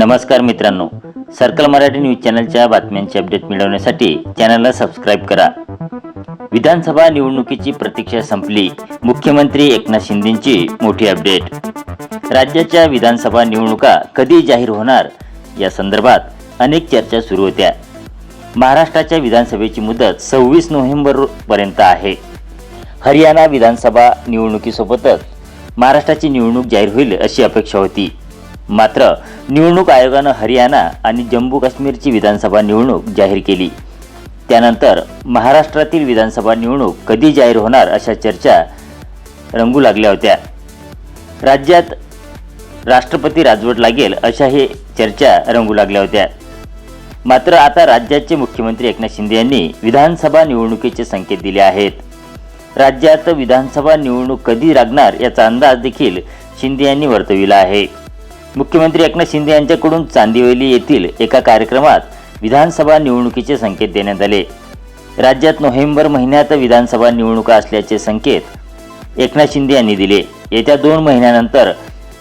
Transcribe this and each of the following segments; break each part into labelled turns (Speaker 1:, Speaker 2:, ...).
Speaker 1: नमस्कार मित्रांनो circle Marathi news चॅनलच्या बातम्यांचे अपडेट मिळवण्यासाठी चॅनलला सबस्क्राईब करा. विधानसभा निवडणुकीची प्रतीक्षा संपली मुख्यमंत्री एकनाथ शिंदेची मोठी अपडेट. राज्याच्या विधानसभा निवडणुका कधी जाहीर होणार या संदर्भात अनेक चर्चा सुरू होत्या. महाराष्ट्राच्या विधानसभेची मुदत सव्वीस नोव्हेंबरपर्यंत आहे. हरियाणा विधानसभा निवडणुकीसोबतच महाराष्ट्राची निवडणूक जाहीर होईल अशी अपेक्षा होती. मात्र निवडणूक आयोगानं हरियाणा आणि जम्मू काश्मीरची विधानसभा निवडणूक जाहीर केली. त्यानंतर महाराष्ट्रातील विधानसभा निवडणूक कधी जाहीर होणार अशा चर्चा रंगू लागल्या होत्या. राज्यात राष्ट्रपती राजवट लागेल अशा हे चर्चा रंगू लागल्या होत्या. मात्र आता राज्याचे मुख्यमंत्री एकनाथ शिंदे यांनी विधानसभा निवडणुकीचे संकेत दिले आहेत. राज्यात विधानसभा निवडणूक कधी लागणार याचा अंदाज देखील शिंदे यांनी वर्तविला आहे. मुख्यमंत्री एकनाथ शिंदे यांच्याकडून चांदिवली येथील एका कार्यक्रमात विधानसभा निवडणुकीचे संकेत देण्यात आले. राज्यात नोव्हेंबर महिन्यात विधानसभा निवडणुका असल्याचे संकेत एकनाथ शिंदे यांनी दिले. येत्या दोन महिन्यानंतर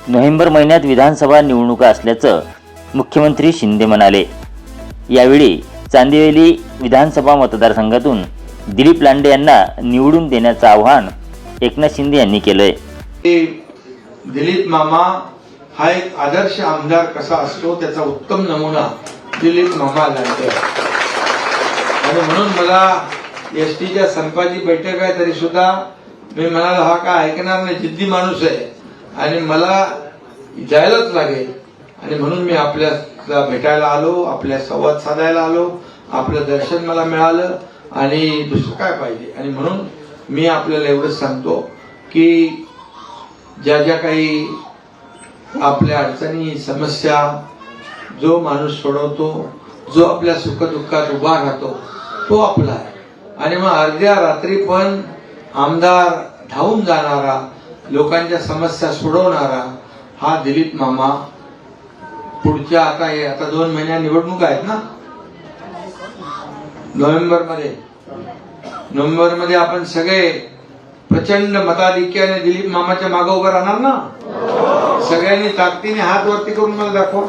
Speaker 1: नोव्हेंबर महिन्यात विधानसभा निवडणुका असल्याचं मुख्यमंत्री शिंदे म्हणाले. यावेळी चांदिवली विधानसभा मतदारसंघातून दिलीप लांडे यांना निवडून देण्याचं आवाहन एकनाथ शिंदे यांनी केलंय.
Speaker 2: दिलीप मामा हा एक आदर्श आमदार कसा असतो त्याचा उत्तम नमुना दिलीप मामा लांडे आणि म्हणून मला एस टीच्या संपाची बैठक आहे तरी सुद्धा मी म्हणाला हा काय ऐकणार नाही जिद्दी माणूस आहे. आणि मला जायलाच लागेल. आणि म्हणून मी आपल्याला भेटायला आलो आपल्या संवाद साधायला आलो आपलं दर्शन मला मिळालं आणि दुसरं काय पाहिजे? आणि म्हणून मी आपल्याला एवढंच सांगतो की ज्या ज्या काही आपल्या अडचणी समस्या जो माणूस सोडवतो जो आपल्या सुखदुःखात उभा राहतो तो आपला आहे. आणि मग अर्ध्या रात्री पण आमदार धावून जाणारा लोकांच्या समस्या सोडवणारा हा दिलीप मामा पुढच्या आता हे आता दोन महिन्या निवडणूक आहेत ना? नोव्हेंबरमध्ये नोव्हेंबरमध्ये आपण सगळे प्रचंड मताधिक्याने दिलीप मामाच्या मागे उभं राहणार ना? सगळ्यांनी ताकदीने हात वरती करून मला दाखवा.